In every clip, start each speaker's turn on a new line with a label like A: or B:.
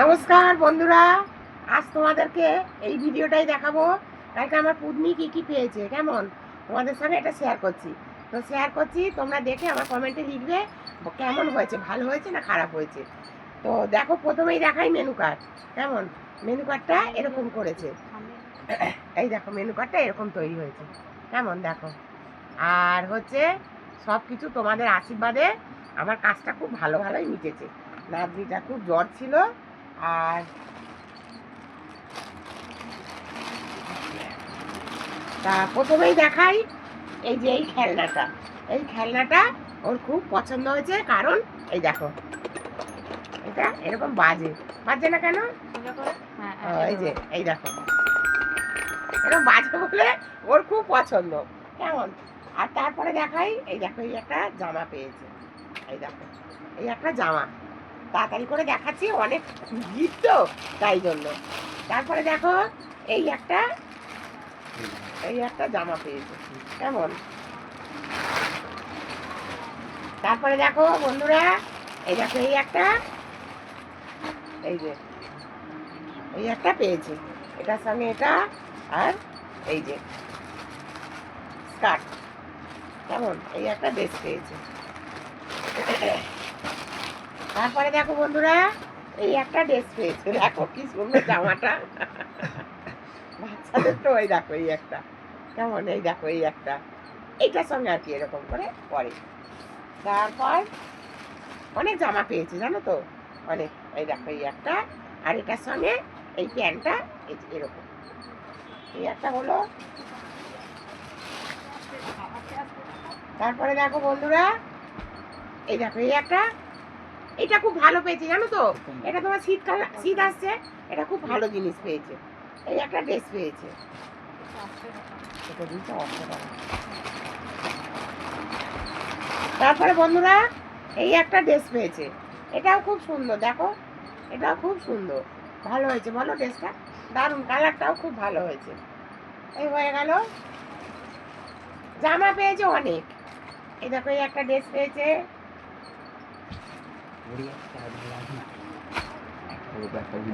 A: নমস্কার বন্ধুরা, আজ তোমাদেরকে এই ভিডিওটাই দেখাবো। কালকে আমার পুদনি কী কী পেয়েছে, কেমন? তোমাদের সঙ্গে এটা শেয়ার করছি। তো শেয়ার করছি, তোমরা দেখে আমার কমেন্টে লিখবে কেমন হয়েছে, ভালো হয়েছে না খারাপ হয়েছে। তো দেখো, প্রথমেই দেখাই মেনু কার্ড কেমন? মেনু কার্ডটা এরকম করেছে। এই দেখো মেনু কার্ডটা এরকম তৈরি হয়েছে। কেমন? দেখো। আর হচ্ছে সব কিছু তোমাদের আশীর্বাদে আমার কাজটা খুব ভালো ভালোই মিটেছে। নাতনিটা খুব জ্বর ছিল আর তা প্রথমেই দেখাই এই যে এই খেলনাটা। এই খেলনাটা ওর খুব পছন্দ হয়েছে কারণ এই দেখো এটা এরকম বাজে। বাজে না কেন?
B: হ্যাঁ,
A: এই যে এই দেখো। এরকম বাজে বলে ওর খুব পছন্দ। কেমন? আর তারপরে দেখাই এই দেখো এই একটা জামা পেয়েছে। এই দেখো এই একটা জামা। তাড়াতাড়ি করে দেখাচ্ছি, অনেক ভিড় তো, তাই জন্য। তারপরে দেখো, এই একটা এই একটা জামা পেয়েছে, কেমন? তারপরে দেখো, বন্ধুরা, এই দেখো, এই একটা, এই যে, এই একটা পেয়েছে। এটার সঙ্গে এটা আর এই যে, স্কার্ট, কেমন? এই একটা ড্রেস পেয়েছে। তারপরে দেখো বন্ধুরা, এই একটা ড্রেস পেয়েছে। দেখো কি সুন্দর জামাটা। বাচ্চাদের তো ওই দেখো, এই একটা। কেমন? এই দেখো, এই একটা। এইটার সঙ্গে আর কি এরকম করে পরে। তারপর অনেক জামা পেয়েছে, জানো তো? অনেক। এই দেখো, এই একটা। আর এটার সঙ্গে এই প্যান্টটা এরকম। এই একটা হলো। তারপরে দেখো বন্ধুরা, এই দেখো, এই একটা। এটা খুব ভালো পেয়েছে জানো তো? এটা তোমার শীতকাল শীত আসছে এটা খুব ভালো জিনিস পেয়েছে। এই একটা ড্রেস পেয়েছে। তারপরে বন্ধুরা এই একটা ড্রেস পেয়েছে। এটাও খুব সুন্দর দেখো? এটাও খুব সুন্দর। ভালো হয়েছে বলো ড্রেসটা? দারুণ কালারটাও খুব ভালো হয়েছে। এই হয়ে গেল। জামা পেয়েছে অনেক। এই দেখো এই একটা ড্রেস পেয়েছে।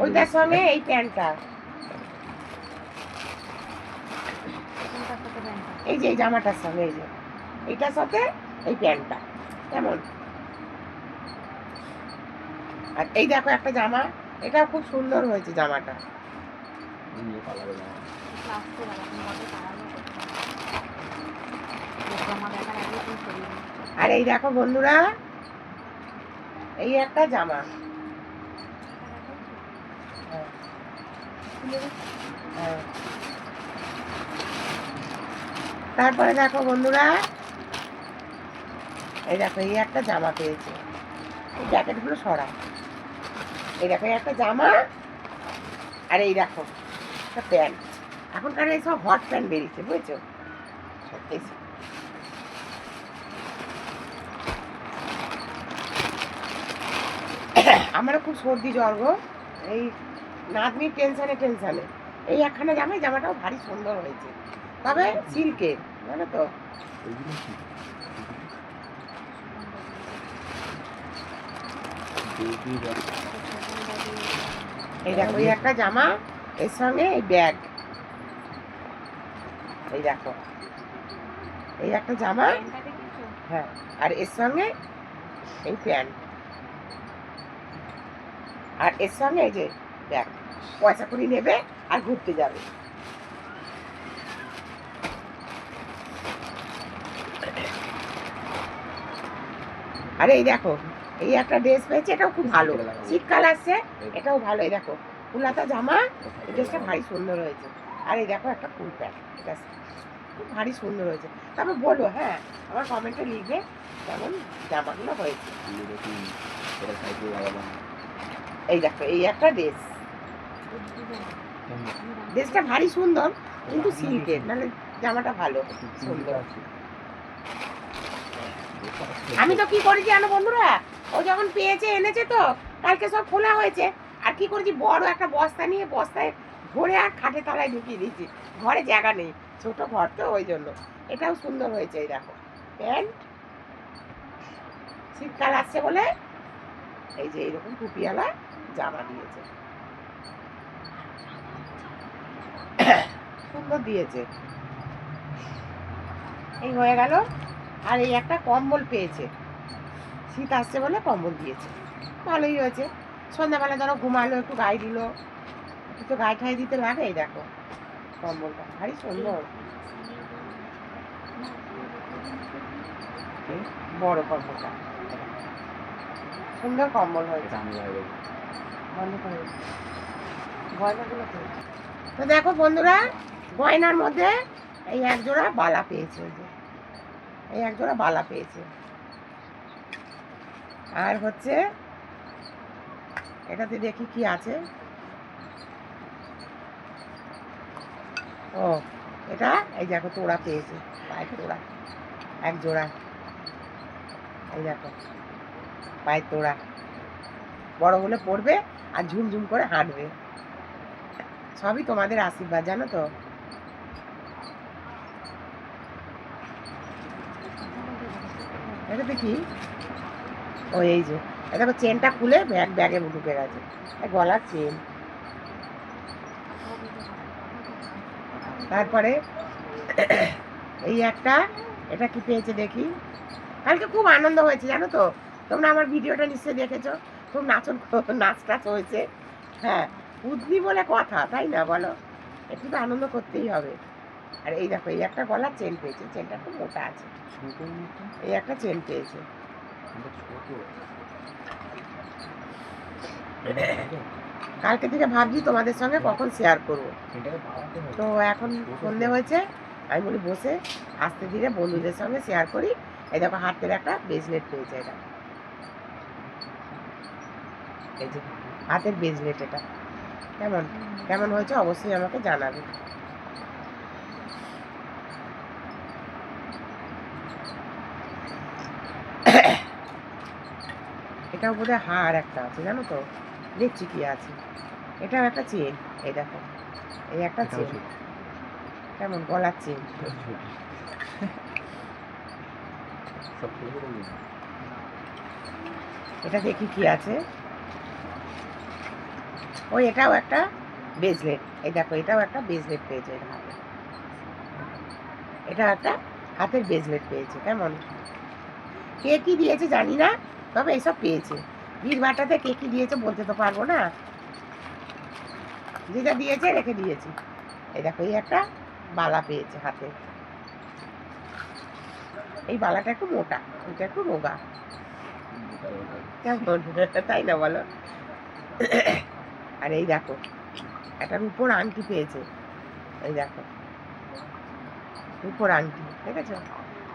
A: ওইটার সঙ্গে এই প্যান্টটা। এই যে জামাটার সঙ্গে এই যে। এইটার সাথে এই প্যান্টটা কেমন? আর এই দেখো একটা জামা এটাও খুব সুন্দর হয়েছে জামাটা। আর এই দেখো বন্ধুরা এই একটা জামা। হ্যাঁ। তারপরে দেখো বন্ধুরা, এই দেখো, এই একটা জামা পেয়েছে। এই জ্যাকেটগুলো সরা এই দেখো একটা জামা আর এই দেখো, একটা প্যান্ট। এখনকার এই সব হট প্যান্ট বেরিয়েছে, বুঝেছ? এই সব। আমারও খুব সর্দি জ্বর গো। এই নাতনির টেনশনে টেনশনে এই একখানা জামাই জামাটাও ভারী সুন্দর হয়েছে। তবে সিল্কের জানো তো? এই দেখো, এই একটা জামা, এর সঙ্গে এই ব্যাগ এই দেখো। এই একটা জামা হ্যাঁ আর এর সঙ্গে এই প্যান্ট আর এর সঙ্গে এই যে দেখ পয়সা করে নেবে আর ঘুরতে যাবে। আরে এই দেখো এই একটা ড্রেস পেয়েছে এটাও খুব ভালো। শীতকাল আসছে। এটাও ভালো এই দেখো। ফুলাতা জামা এই ড্রেসটা ভারী সুন্দর হয়েছে। আর এই দেখো একটা ফুল প্যান্ট ঠিক আছে? খুব ভারী সুন্দর হয়েছে। তারপর বলো হ্যাঁ আমার কমেন্টে লিখবে কেমন জামাগুলো হয়েছে। এই দেখো, এই একটা ড্রেস ড্রেসটা ভারী সুন্দর, কিন্তু সিল্কের মানে জামাটা ভালো, সুন্দর। আমি তো কি করেছি জানো বন্ধুরা? ও যখন পেয়েছে, এনেছে তো, কালকে সব খোলা হয়েছে। আর কি করেছি? বড় একটা বস্তা নিয়ে বস্তায় ভরে আর খাটে তলায় ঢুকিয়ে দিয়েছি। ঘরে জায়গা নেই, ছোট ঘর তো ওই জন্য। এটাও সুন্দর হয়েছে, এই দেখো। প্যান্ট শীতকাল আসছে বলে, এই যে এইরকম টুপিওয়ালা। জামা দিয়েছে। সুন্দর দিয়েছে। এই হয়ে গেল। আর এই একটা কম্বল পেয়েছে। শীত আসছে বলে কম্বল দিয়েছে। ভালোই হয়েছে। সন্ধ্যাবেলা ধরো ঘুমালো, একটু গায়ে দিল। একটু গায়ে ঠাই দিতে লাগে এই দেখো। কম্বলটা ভারী সুন্দর। বড় কম্বলটা। সুন্দর কম্বল হয়েছে। তো দেখো বন্ধুরা, গয়নার মধ্যে এই এক জোড়া বালা পেয়েছে যে। এই এক জোড়া বালা পেয়েছে। আর হচ্ছে, এটাতে দেখি কি আছে। ও, এটা এই দেখো তোড়া পেয়েছে। পায়ের তোড়া, এক জোড়া। এই দেখো, পায়ের তোড়া। বড় হলে পড়বে আর ঝুমঝুম করে হাঁটবে। সবই তোমাদের আশীর্বাদ, জানো তো? এটা দেখি? ও, এই যে। দেখো, চেনটা খুলে ব্যাগ ব্যাগে ঢুকে গেছে। গলার চেন। তারপরে এই একটা, এটা কি পেয়েছে দেখি? কালকে খুব আনন্দ হয়েছে, জানো তো? তোমরা আমার ভিডিওটা নিশ্চয়ই দেখেছ। খুব নাচন নাচ টাচ হয়েছে। হ্যাঁ বুদ্ধি বলে কথা তাই না বলো? একটু তো আনন্দ করতেই হবে। আর এই দেখো এই একটা গলার চেন পেয়েছে চেনটা খুব মোটা আছে। এই একটা চেন পেয়েছে। কালকে থেকে ভাবছি তোমাদের সঙ্গে কখন শেয়ার করব। তো এখন সন্ধে হয়েছে আমি বলি বসে আস্তে ধীরে বন্ধুদের সঙ্গে শেয়ার করি। এই দেখো হাতের একটা ব্রেসলেট পেয়েছে এটা। এই যে হাতের ব্রেসলেট এটা। কেমন? কেমন হয়েছে অবশ্যই আমাকে জানাবে এটাও বোধহয় হার একটা আছে জানো তো? দেখছি কি আছে। এটাও একটা চেন এই দেখো। এই একটা চেন কেমন? গলার চেন এটা দেখি কি আছে। ওই এটাও একটা ব্রেসলেট এই দেখো এটাও একটা ব্রেসলেট পেয়েছে এটা হাতে এটা একটা হাতের ব্রেসলেট পেয়েছে, কেমন? কে কি দিয়েছে জানি না, তবে এইসব পেয়েছে। বীর ভাটাতে কে কি দিয়েছে বলতে তো পারব না। যেটা দিয়েছে রেখে দিয়েছি। এই দেখো, এই একটা বালা পেয়েছে হাতে। এই বালাটা একটু মোটা, এটা একটু রোগা। কেমন? তাই না বলো? আর এই দেখো একটা রূপোর আংটি পেয়েছে। এই দেখো রূপোর আংটি ঠিক আছে?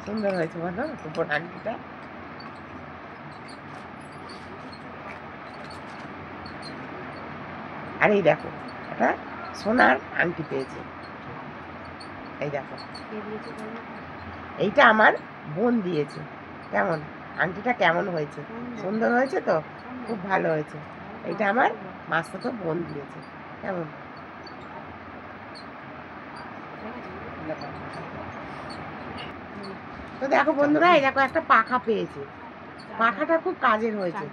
A: সুন্দর হয়েছে বলো রূপোর আংটিটা। আর এই দেখো একটা সোনার আংটি পেয়েছে। এই দেখো এইটা আমার বোন দিয়েছে। কেমন? আংটিটা কেমন হয়েছে? সুন্দর হয়েছে তো? খুব ভালো হয়েছে। এইটা আমার মাস্তাতো বোন দিয়েছে। কেমন? তো দেখো বন্ধুরা, এই দেখো একটা পাখা পেয়েছে। পাখাটা খুব কাজের হয়েছে।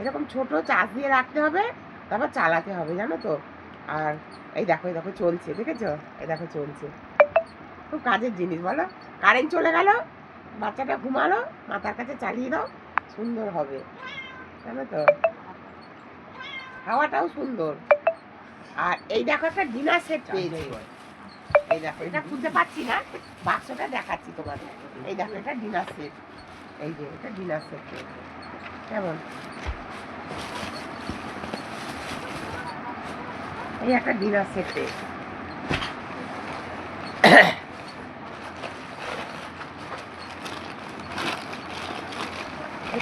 A: এরকম ছোট চার্জ দিয়ে রাখতে হবে, তারপর চালাতে হবে, জানো তো? আর এই দেখো এই দেখো চলছে, দেখেছ? এই দেখো চলছে। খুব কাজের জিনিস, বলো? কারেন্ট চলে গেল, বাচ্চাটা ঘুমালো, মাথার কাছে চালিয়ে দাও, সুন্দর হবে। জানো তো? হাওয়াটাও সুন্দর। আর এই দেখো একটা ডিনার সেট পেয়েছি। এই দেখো এটা খুঁজতে পারছি না বাক্সটা দেখাচ্ছি তোমাদের। এই দেখো এটা ডিনার সেট। এই যে এটা ডিনার সেট কেমন? এই একটা ডিনার সেট পেয়েছি।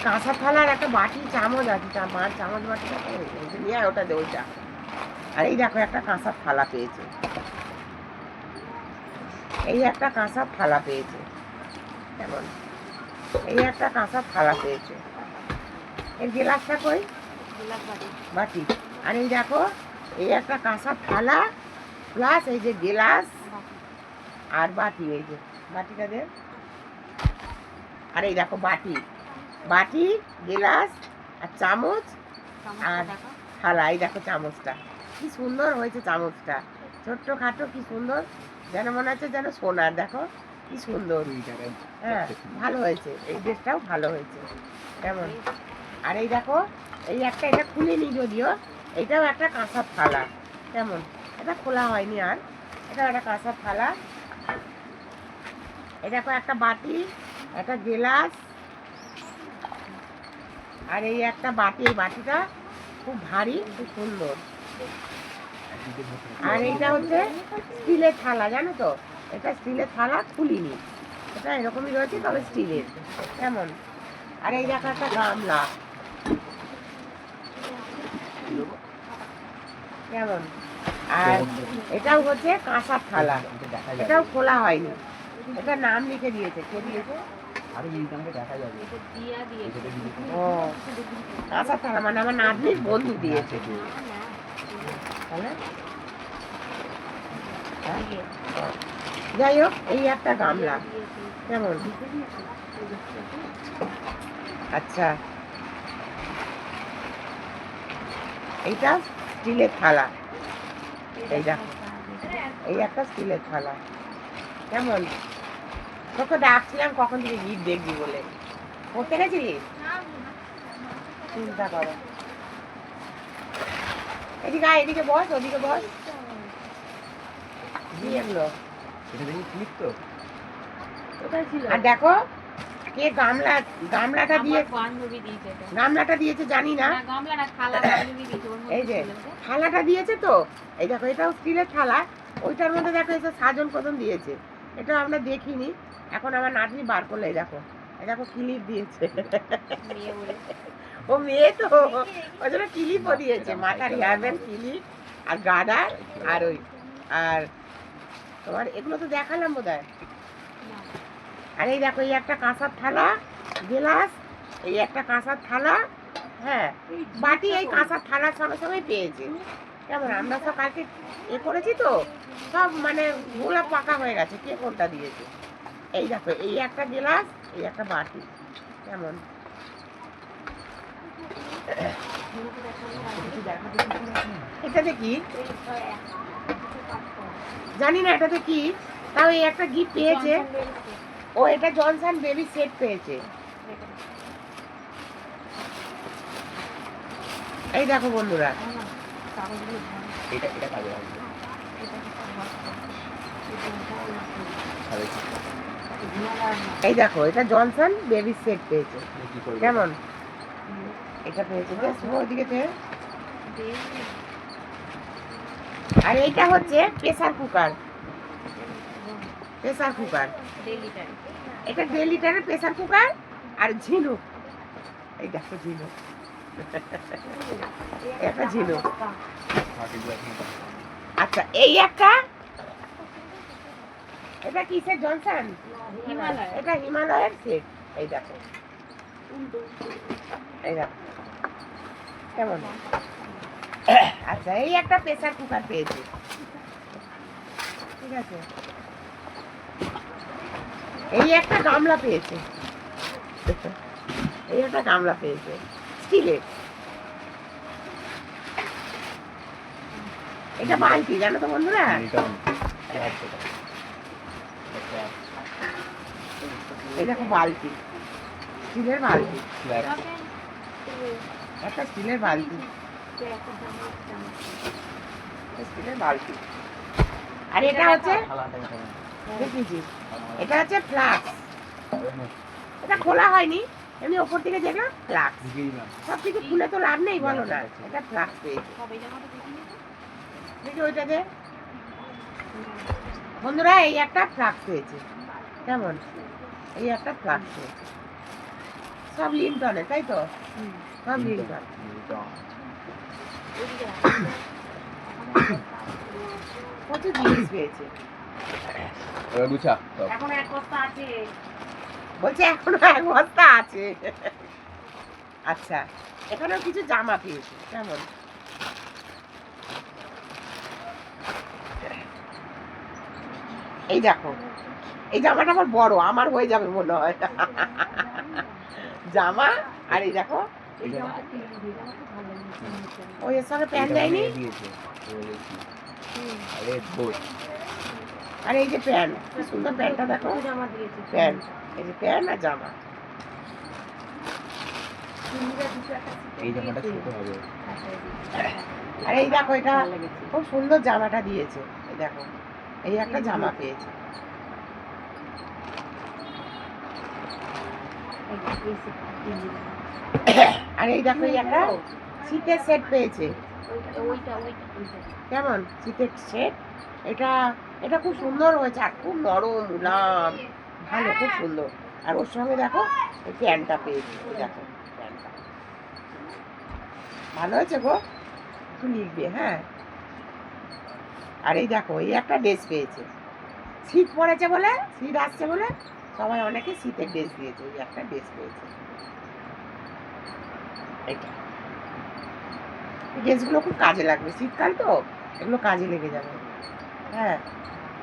A: কাঁচা থালার একটা বাটি, চামচ আছে মার চামচ বাটিটা নিয়ে ওটা দে ওইটা। আর এই দেখো একটা কাঁচা থালা পেয়েছে। এই একটা কাঁচা থালা পেয়েছে। কেমন? এই একটা কাঁচা থালা পেয়েছে। এই গেলাসটা কই? বাটি। আর এই দেখো, এই একটা কাঁচা থালা প্লাস এই যে গেলাস আর বাটি, এই যে। বাটিটা দে। আর এই দেখো বাটি। বাটি গেলাস আর চামচ আর থালা এই দেখো চামচটা। কি সুন্দর হয়েছে চামচটা। ছোট্ট খাটো কি সুন্দর? যেন মনে হচ্ছে যেন সোনার দেখো। কি সুন্দর। হ্যাঁ ভালো হয়েছে। এই ড্রেসটাও ভালো হয়েছে। কেমন? আর এই দেখো এই একটা এটা খুলিনি যদিও এটাও একটা কাঁসার থালা। কেমন? এটা খোলা হয়নি আর। এটাও একটা কাঁসার থালা। দেখো একটা বাটি একটা গেলাস আর এই একটা বাটি, এই বাটিটা খুব ভারী খুব সুন্দর। আর এইটা হচ্ছে স্টিলের থালা, জানো তো? এটা স্টিলের থালা খুলিনি। এটা এরকমই রয়েছে, তবে স্টিলের। কেমন? আর এই দেখো একটা গামলা। কেমন? আর এটাও হচ্ছে কাঁসার থালা। এটাও খোলা হয়নি। এটা নাম লিখে দিয়েছে। কে দিয়েছে? ও। কাঁসার মানে আমার নাতনির বন্ধু দিয়েছে। তাহলে? যাই হোক এই একটা গামলা। কেমন? আচ্ছা। এইটা স্টিলের থালা। এই দেখো। এই একটা স্টিলের থালা। কেমন? তোকে ডাকছিলাম কখন থেকে গিট দেখবি বলে। পড়তে গেছিলিস চিন্তা করো। এদিকে আয় এদিকে বস ওদিকে বস। আর দেখো কে গামলা গামলাটা দিয়ে
B: এটা।
A: গামলাটা দিয়েছে জানি না।
B: মধ্যে
A: এই যে থালাটা দিয়েছে তো? এই দেখো এটাও স্টিলের থালা ওইটার মধ্যে দেখো এসে সাজন কদম দিয়েছে। এটা আমরা দেখিনি। এখন আমার নাতনি বার করলে দেখো দেখো ক্লিপ দিয়েছে। ও মেয়ে তো ওই জন্য ক্লিপও দিয়েছে, মাথার হেয়ার ব্যান্ড ক্লিপ আর গাদার আর ওই, আর তোমার এগুলো তো দেখালাম বোধ হয় আর এই দেখো, এই একটা কাঁসার থালা, গেলাস, এই একটা কাঁসার থালা হ্যাঁ বাটি এই কাঁসার থালার সঙ্গে সঙ্গে পেয়েছে। কেমন? আমরা সব কালকে এ করেছি তো, সব মানে গোলা পাকা হয়ে গেছে, কে কোনটা দিয়েছে? এই দেখো, এই একটা গেলাস, এই একটা বাটি। কেমন? এটাতে কি জানি না এটাতে কি। তাও এই একটা গিফট পেয়েছে। ও, এটা জনসন বেবি সেট পেয়েছে। এই দেখো বন্ধুরা।
C: এটা এটা কাজে লাগবে।
A: এই দেখো এটা জনসন বেবি সেট পেয়েছে। কেমন? এটা পেয়েছে বেশ ওদিকে থেকে।
B: বেশ,
A: আর এইটা হচ্ছে প্রেসার কুকার প্রেসার কুকার। এটা দেড় লিটারের প্রেসার কুকার আর ঝিনুক। এই দেখো ঝিনুক। একটা ঝিনুক। আচ্ছা এই একটা এটা কিসের জনসন?
B: হিমালয়।
A: এটা হিমালয়ের সেট এই দেখো। এই দেখো। কেমন? আচ্ছা এই একটা প্রেসার কুকার পেয়েছি। ঠিক আছে। এই একটা গামলা পেয়েছে। এই একটা গামলা পেয়েছে। স্টিলের এটা বালতি জানো তো বন্ধুরা
C: এটা পেঁয়াজ এটা। এটা
A: এই দেখো বালতি। স্টিলের বালতি। একটা স্টিলের বালতি। স্টিলের বালতি। আর এটা হচ্ছে
C: এটা।
A: হচ্ছে ফ্লাক্স। এটা খোলা হয়নি। এমনি ওপর থেকে দেখলাম ফ্লাক্স। সব কিছু খুলে তো লাভ নেই বলো না। এটা ফ্লাক্স পেয়েছি। দেখি ওইটা দে বন্ধুরা এই একটা ফ্লাক্স পেয়েছে। কেমন? এই একটা পেয়েছে সব লিনটনে তাই তো?
B: হুম,
A: সব
B: রাখ।
A: প্রচুর জিনিস পেয়েছে?
B: এখন এক বস্তা আছে।
A: বলছে এখনও এক বস্তা আছে। আচ্ছা এখানেও কিছু জামা পেয়েছে কেমন? এই দেখো এই জামাটা আমার বড় আমার হয়ে যাবে মনে হয়। জামা আর এই দেখো। ওই এর সঙ্গে প্যান্ট দেয়নি।
C: আরে
A: এই যে প্যান্ট কি সুন্দর প্যান্টটা দেখো। প্যান্ট এই যে প্যান্ট আর জামা।
C: এই জামাটা ছোট হবে।
A: আর এই দেখো এটা খুব সুন্দর জামাটা দিয়েছে। এই দেখো এই একটা জামা পেয়েছে
B: এই যে, এই যে, এই যে।
A: আর এই দেখো একটা শীতের সেট পেয়েছে। কেমন? শীতের সেট এটা এটা খুব সুন্দর হয়েছে, আর খুব নরম মুলাম ভালো, খুব সুন্দর। আর ওর সঙ্গে দেখো, এই প্যান্টটা পেয়েছি দেখো, প্যান্টটা। ভালো হয়েছে গো? একটু লিখবে হ্যাঁ। আর এই দেখো, এই একটা ড্রেস পেয়েছে। শীত পড়েছে বলে, শীত আসছে বলে সবাই অনেকে শীতের ড্রেস দিয়েছে এই একটা ড্রেস পেয়েছে এই ড্রেসগুলো খুব কাজে লাগবে। শীতকাল তো, এগুলো কাজে লেগে যাবে। হ্যাঁ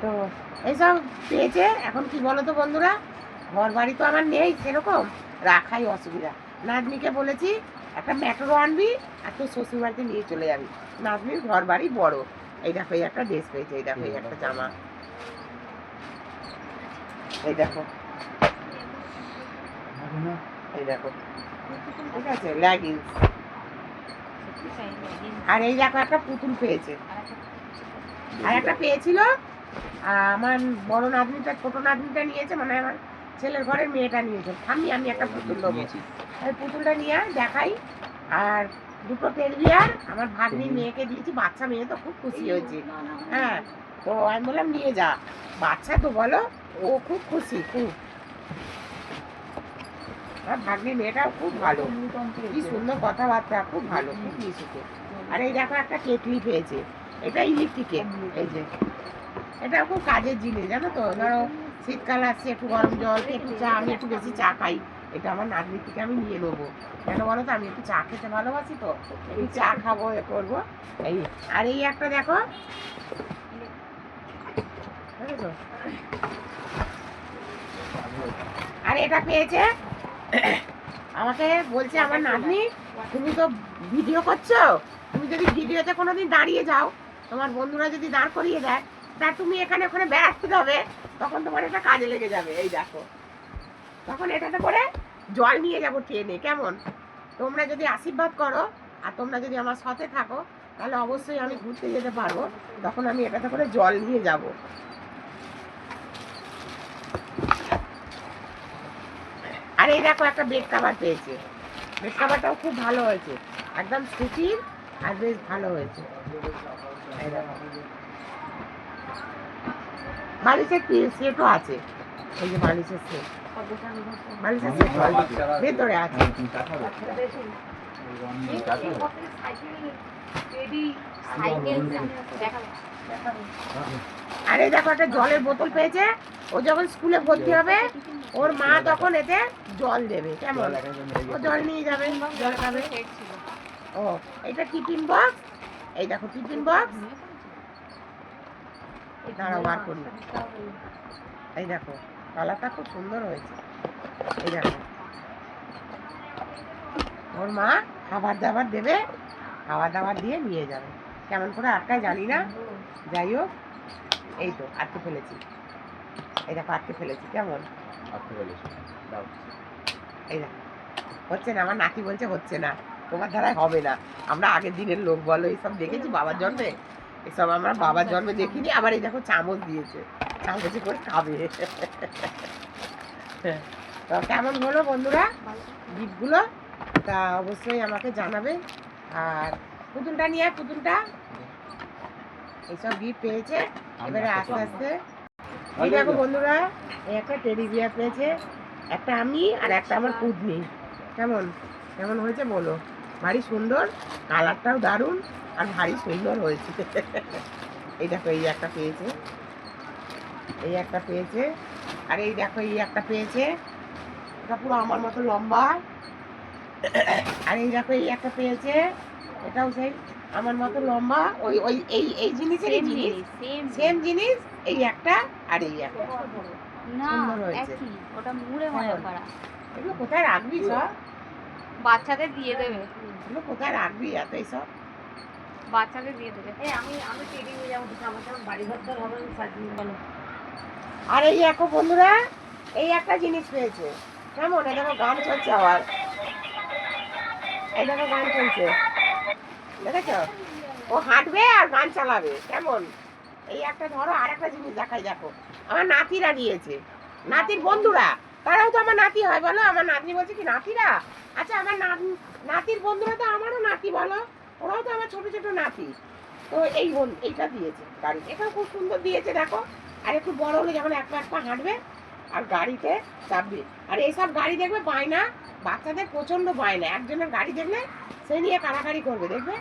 A: তো এইসব পেয়েছে। এখন কি বলো তো বন্ধুরা? ঘর বাড়ি তো আমার নেই, সেরকম। রাখাই অসুবিধা। নাতনিকে বলেছি, একটা ম্যাটোরো আনবি আর তোর শ্বশুর বাড়িতে নিয়ে চলে যাবি। নাতনির ঘর বাড়ি। বড় এই দেখো, এই একটা ড্রেস পেয়েছে, এই দেখো একটা জামা। এই দেখো। এই দেখো। ঠিক আছে লেগিংস আর এই দেখো একটা পুতুল পেয়েছে। আর একটা পেয়েছিল আমার বড় নাতনিটা ছোট নাতনিটা নিয়েছে মানে আমার ছেলের ঘরের মেয়েটা নিয়েছে। আমি আমি একটা পুতুল নেব।
C: নিয়েছি।
A: ওই পুতুলটা নিয়ে দেখাই। আর দুটো টেলবিয়ার আমার ভাগ্নির মেয়েকে দিয়েছি। বাচ্চা মেয়ে তো খুব খুশি হয়েছে। হ্যাঁ তো আমি বললাম নিয়ে যা। বাচ্চা তো বলো ও খুব খুশি খুব। আমার ভাগ্নির মেয়েটাও খুব ভালো। কি সুন্দর কথাবার্তা, খুব ভালো, খুব মিশুকে। আর এই দেখো একটা কেটলি পেয়েছে এটা ইলেকট্রিকের এই যে। এটা খুব কাজের জিনিস, জানো তো? ধরো, শীতকাল আসছে, একটু গরম জল, একটু চা, আমি একটু বেশি চা খাই। এটা আমার নাতনি থেকে আমি নিয়ে নেব। কেন বলো তো? আমি একটু চা খেতে ভালোবাসি তো। একটু চা খাব, এ করব। এই, আর এই একটা দেখো? আর এটা পেয়েছে আমাকে বলছে আমার নাতনি তুমি তো ভিডিও করছ। তুমি যদি ভিডিওতে কোনোদিন দাঁড়িয়ে যাও তোমার বন্ধুরা যদি দাঁড় করিয়ে দেয় তা তুমি এখানে ওখানে বেড়াতে যাবে। তখন তোমার এটা কাজে লেগে যাবে এই দেখো। তখন এটাতে করে জল নিয়ে যাব ট্রেনে কেমন? তোমরা যদি আশীর্বাদ করো আর তোমরা যদি আমার সাথে থাকো তাহলে অবশ্যই আমি ঘুরতে যেতে পারব। তখন আমি এটাতে করে জল নিয়ে যাব। আর এই দেখো একটা বেড কাভার পেয়েছে। বেড কাভারটাও খুব ভালো হয়েছে। একদম সুতির আর বেশ ভালো হয়েছে। বালিশের সেটও আছে। এই যে বালিশের সেট বালিশের সেট ভেতরে আছে। আর দেখো একটা জলের বোতল পেয়েছে। ও যখন স্কুলে ভর্তি হবে, ওর মা তখন এতে জল দেবে কেমন? ও জল নিয়ে যাবে। জল খাবে? ও এটা টিফিন বক্স? এই দেখো টিফিন বক্স। দাঁড়াও বার করি এই দেখো কালারটা খুব সুন্দর হয়েছে। এই দেখো। ওর মা খাবার দাবার দেবে খাবার দাবার দিয়ে নিয়ে যাবে। কেমন করে আটকায় জানি না। যাই হোক এই তো আটকে ফেলেছি। এই দেখো আটকে ফেলেছি কেমন?
C: আটকে ফেলেছি। দাও।
A: এই দেখো হচ্ছে না আমার নাতি বলছে হচ্ছে না তোমার দ্বারাই হবে না। আমরা আগের দিনের লোক বলো এইসব দেখেছি বাবার জন্মে? এসব আমরা বাবার জন্মে দেখিনি আবার এই দেখো চামচ দিয়েছে চামচে করে খাবে। তো কেমন হলো বন্ধুরা? গিফটগুলো? তা অবশ্যই আমাকে জানাবে। আর পুতুলটা নিয়ে আয়, পুতুলটা। এইসব গিফট পেয়েছে এবারে আস্তে আস্তে। এই দেখো বন্ধুরা এই একটা টেডি বিয়ার পেয়েছে। একটা আমি আর একটা আমার পুতনি। কেমন? কেমন হয়েছে বলো। ভারী সুন্দর কালারটাও দারুণ আর ভারী সুন্দর হয়েছে। এই দেখো এই একটা পেয়েছে। এই একটা পেয়েছে। আর এই দেখো এই একটা পেয়েছে। এটা পুরো আমার মতো লম্বা। আর এই দেখো এই একটা পেয়েছে। এটাও সেই আমার মতো লম্বা। ওই ওই এই এই জিনিসেরই জিনিস। সেম জিনিস। এই একটা আর এই একটা। সুন্দর হয়েছে।
B: ওটা মুড়ে
A: হ্যাঁ।
B: করা।
A: এগুলো কোথায় রাখবি সব?
B: বাচ্চাদের দিয়ে দেবে।
A: এগুলো কোথায় রাখবি এত এইসব
B: বাচ্চাদের দিয়ে দেবে।
D: এই আমি হয়ে যাব আমার তেমন বাড়ি ঘর তো হবে আমি সাজিয়ে বলো
A: আর এই দেখো বন্ধুরা এই একটা জিনিস পেয়েছে। কেমন? এই দেখো গান চলছে আবার। এই দেখো গান চলছে। দেখেছ? ও হাঁটবে আর গান চালাবে কেমন? এই একটা ধরো আর একটা জিনিস দেখাই, দেখো। আমার নাতিরা দিয়েছে। নাতির বন্ধুরা। তারাও তো আমার নাতি হয়, বলো? আমার নাতি বলছে কি, নাতিরা? আচ্ছা আমার নাত- নাতির বন্ধুরা তো আমারও নাতি, বলো? ওরাও তো আমার ছোট ছোট নাতি। তো এই এইটা দিয়েছে গাড়ি। এটাও খুব সুন্দর দিয়েছে, দেখো। আর একটু বড় হলে যখন এক পা হাঁটবে, আর গাড়িতে চাপবে। আর এইসব গাড়ি দেখবে বায়না। বাচ্চাদের প্রচণ্ড বায়না। একজনের গাড়ি দেখলে সে নিয়ে কাড়াকাড়ি করবে, দেখবে?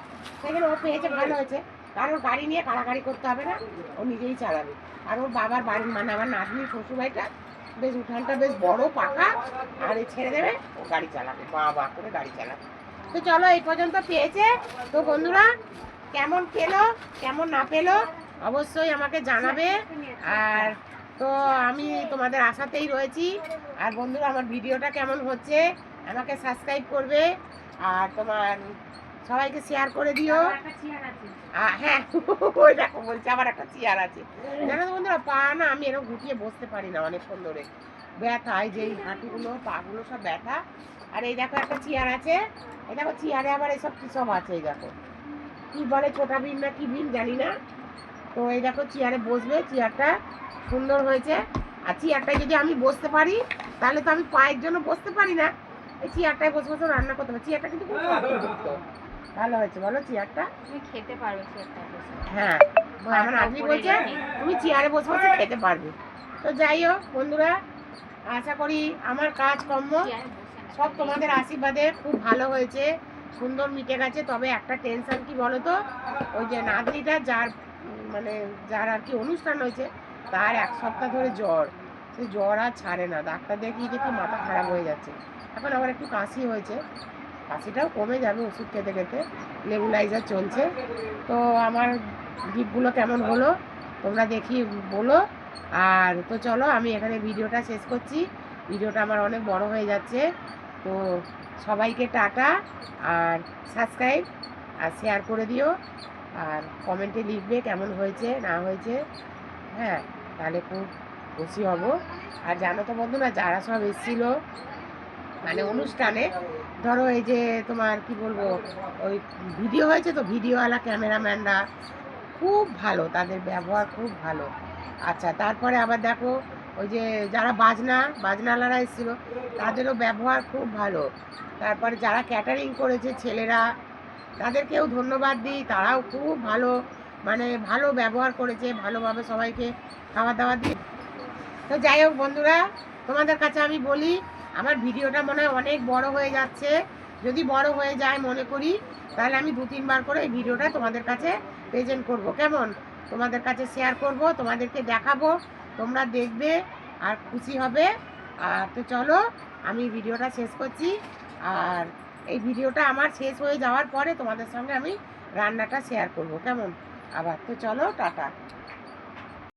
A: সেখানে ও পেয়েছে, ভালো হয়েছে। কারণ গাড়ি নিয়ে কাড়াকাড়ি করতে হবে না, ও নিজেই চালাবে। আর ওর বাবার বাড়ি মানে আমার নাতনির শ্বশুরবাড়িটা বেশ উঠানটা বেশ বড়, পাকা, আর ছেড়ে দেবে, ও গাড়ি চালাবে, বা বা করে গাড়ি চালাবে। তো চলো, এই পর্যন্ত পেয়েছে। তো বন্ধুরা, কেমন পেল, কেমন না পেল, অবশ্যই আমাকে জানাবে। আর তো আমি তোমাদের আশাতেই রয়েছি। আর বন্ধুরা, আমার ভিডিওটা কেমন হচ্ছে, আমাকে সাবস্ক্রাইব করবে। আর তোমার সবাইকে শেয়ার করে দিও। হ্যাঁ ওই দেখো বলছে একটা চেয়ার আছে। পা না আমি এরকম বসতে পারি না অনেকক্ষণ ধরে ব্যথা, এই যে পাগুলো সব ব্যথা। আর এই দেখো একটা চেয়ার আছে। এই দেখো চেয়ারে আবার সব আছে, এই দেখো। কি বলে ছোটা না বিন জানি না। তো এই দেখো চেয়ারে বসবে, চেয়ারটা সুন্দর হয়েছে। আর চেয়ারটায় যদি আমি বসতে পারি, তাহলে তো আমি পায়ের জন্য বসতে পারি না। এই চেয়ারটায় বসে বসে রান্না করতে পারি চেয়ারটা কিন্তু খুব ভালো হয়েছে বলো চেয়ারটা।
B: তুমি খেতে পারবে
A: হ্যাঁ আমার আদমি বলছে তুমি চেয়ারে বসে বসে খেতে পারবে। তো যাই হোক বন্ধুরা আশা করি আমার কাজ কর্ম সব তোমাদের আশীর্বাদে খুব ভালো হয়েছে সুন্দর মিটে গেছে। তবে একটা টেনশন কি বলো তো? ওই যে নাতনিটা যার মানে যার আর কি অনুষ্ঠান হয়েছে তার এক সপ্তাহ ধরে জ্বর। সে জ্বর আর ছাড়ে না। ডাক্তার দেখিয়ে দেখি মাথা খারাপ হয়ে যাচ্ছে। এখন আবার একটু কাশি হয়েছে। কাশিটাও কমে যাবে ওষুধ খেতে খেতে লেবুলাইজার চলছে। তো আমার গিফটগুলো কেমন হলো, তোমরা দেখি বলো। আর তো চলো, আমি এখানে ভিডিওটা শেষ করছি। ভিডিওটা আমার অনেক বড় হয়ে যাচ্ছে। তো সবাইকে টাটা, আর সাবস্ক্রাইব আর শেয়ার করে দিও। আর কমেন্টে লিখবে কেমন হয়েছে, না হয়েছে। হ্যাঁ তাহলে খুব খুশি হব। আর জানো তো বন্ধুরা, যারা সব এসেছিল মানে অনুষ্ঠানে ধরো এই যে তোমার কি বলব, ওই ভিডিও হয়েছে তো ভিডিওওয়ালা ক্যামেরাম্যানরা খুব ভালো, তাদের ব্যবহার খুব ভালো। আচ্ছা তারপরে আবার দেখো, ওই যে যারা বাজনা, বাজনাওয়ালারা এসেছিল, তাদেরও ব্যবহার খুব ভালো। তারপরে যারা ক্যাটারিং করেছে ছেলেরা, তাদেরকেও ধন্যবাদ দিই, তারাও খুব ভালো মানে ভালো ব্যবহার করেছে, ভালোভাবে সবাইকে খাওয়া দাওয়া দিয়ে। তো যাই হোক বন্ধুরা, তোমাদের কাছে আমি বলি আমার ভিডিওটা মনে হয় অনেক বড় হয়ে যাচ্ছে। যদি বড় হয়ে যায় মনে করি, তাহলে আমি দু, তিনবার করে এই ভিডিওটা তোমাদের কাছে প্রেজেন্ট করব। কেমন? তোমাদের কাছে শেয়ার করব, তোমাদেরকে দেখাবো, তোমরা দেখবে, আর খুশি হবে। আর তো চলো, আমি ভিডিওটা শেষ করছি। আর এই ভিডিওটা আমার শেষ হয়ে যাওয়ার পরে তোমাদের সঙ্গে আমি রান্নাটা শেয়ার করব। কেমন? আবার তো চলো, টাটা।